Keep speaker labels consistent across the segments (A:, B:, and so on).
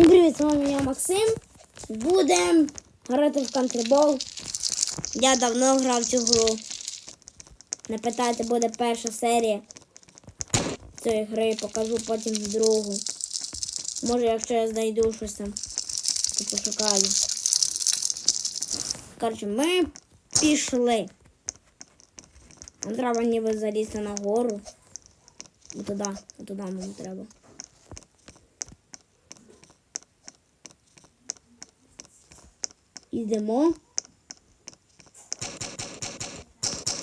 A: Всім привіт, з вами я Максим. Будемо грати в контрбол. Я давно грав цю гру. Не питайте, буде перша серія цієї гри, покажу потім другу. Може, якщо я знайду щось там, то пошукаю. Коротше, ми пішли. Нам треба ніби залізти на гору. Туди, туди нам треба. Йдемо.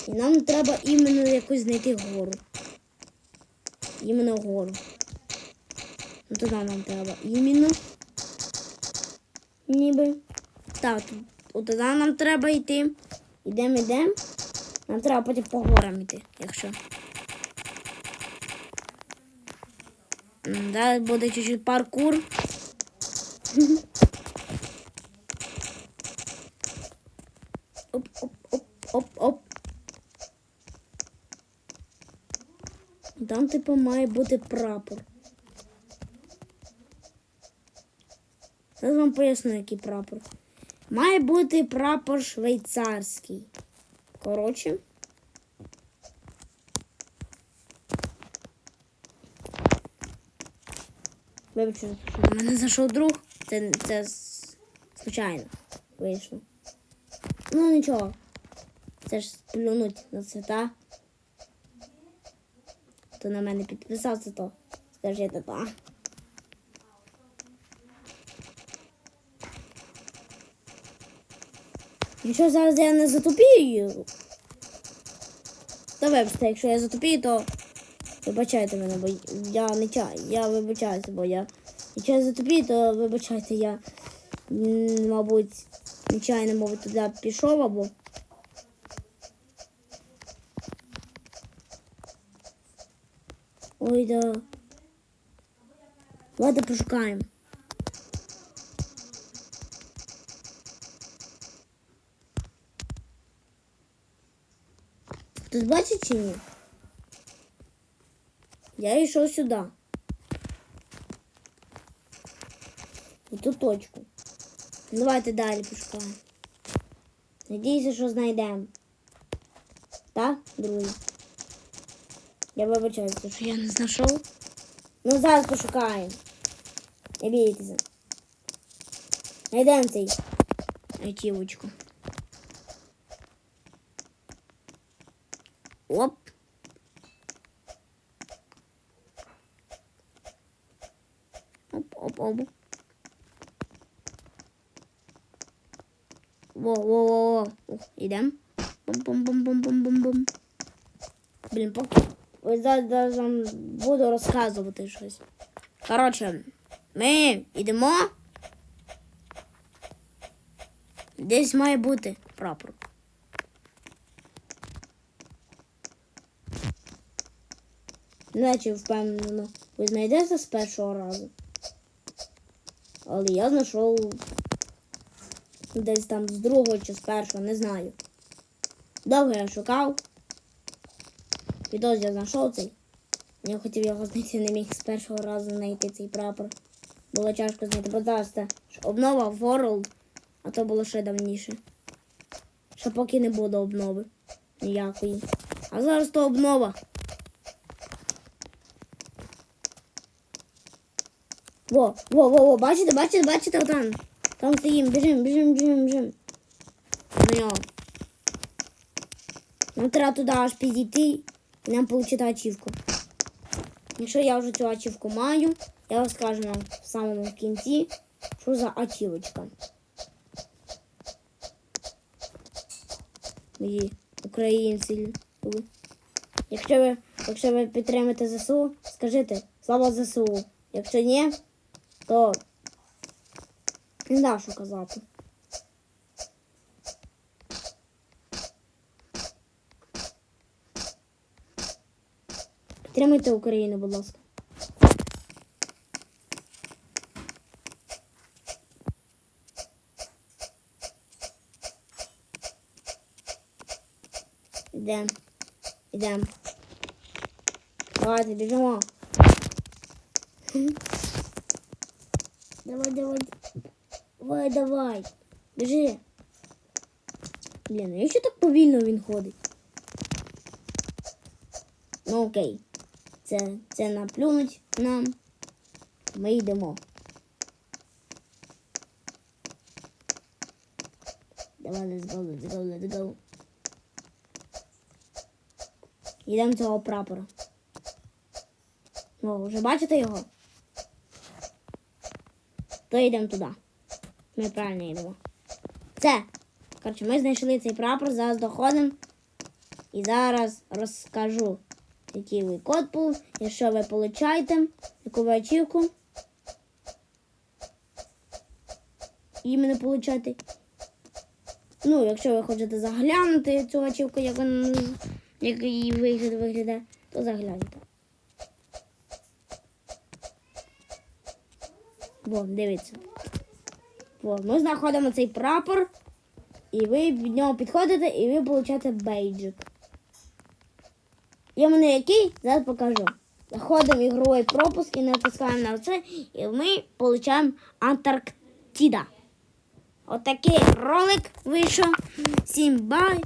A: І нам треба іменно якусь знайти гору. Іменно гору. Ну туди нам треба іменно. Ніби. Так, туди нам треба йти. Йдемо, йдемо. Нам треба потім по горам йти, якщо. Да, буде чуть-чуть паркур. Там, типу, має бути прапор. Зараз вам поясню, який прапор. Має бути прапор швейцарський. Коротше. Вибачте, що до мене зайшов друг. Це, це случайно вийшло. Ну нічого. Це ж плюнуть на цвета. Хто на мене підписався, то скажіть так. Якщо зараз я не затупію. Та вибачте, якщо я затупію, то вибачайте мене, бо я не чай. Я вибачаюся, бо я. Якщо я затупію, то вибачайте, я, мабуть, нечайно, мабуть, туди пішов або. Ой, да. Давайте пошукаємо. Хтось бачить чи ні? Я йшов сюди. В ту точку. Давайте далі пошукаємо. Надіюся, що знайдемо. Так, друзі? Я вибачаюся, що я не знайшов. Ну, зараз пошукаємо. Не бійтеся. Найдемо цей айтівочку. Оп. Оп, оп, оп. Во, во, во, во. Ух, Ідем. Бум-бум-бум-бум-бум-бум-бум. Блін, поки. Ось зараз, вам буду розказувати щось. Коротше, ми йдемо. Десь має бути прапор. Наче впевнено, ви знайдете з першого разу. Але я знайшов десь там з другого чи з першого, не знаю. Довго я шукав. Відос я знайшов цей. Я хотів його знайти, не міг з першого разу знайти цей прапор. Було тяжко знайти, бо зараз це обнова World, а то було ще давніше. Ще поки не буде обнови ніякої. А зараз то обнова. Во, во, во, во, бачите, бачите, бачите, отам. Там стоїм, біжим, біжим, біжим, біжим. До нього. Нам треба туди аж підійти нам отримати ачівку. Якщо я вже цю ачівку маю, я розкажу вам в самому кінці, що за ачівочка. Мої українці. Якщо ви, якщо ви підтримаєте ЗСУ, скажіть слава ЗСУ. Якщо ні, то не знаю, що казати. Підтримуйте Україну, будь ласка. Ідемо. Ідемо. Давайте біжимо. Давай, давай. Давай, давай. Біжи. Блін, а якщо так повільно він ходить? Ну окей. Це, це наплюнуть нам. Ми йдемо. Давай, let's go, let's go, let's go. Йдемо цього прапора. О, вже бачите його? То йдемо туди. Ми правильно йдемо. Це. Коротше, ми знайшли цей прапор, зараз доходимо. І зараз розкажу, ви код був, і що ви получаєте, яку ви ачівку. Іменно получати. Ну, якщо ви хочете заглянути цю ачівку, як, вона, як її вигляд виглядає, то загляньте. Во, дивіться. Во, ми знаходимо цей прапор, і ви від нього підходите, і ви получаєте бейджик. В мене який? Зараз покажу. Заходимо ігровий пропуск і натискаємо на це, і ми получаємо Антарктида. Отакий ролик вийшов. Всім бай.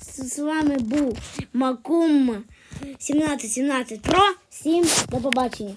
A: З вами був Макум 1717 Pro. Всім до побачення.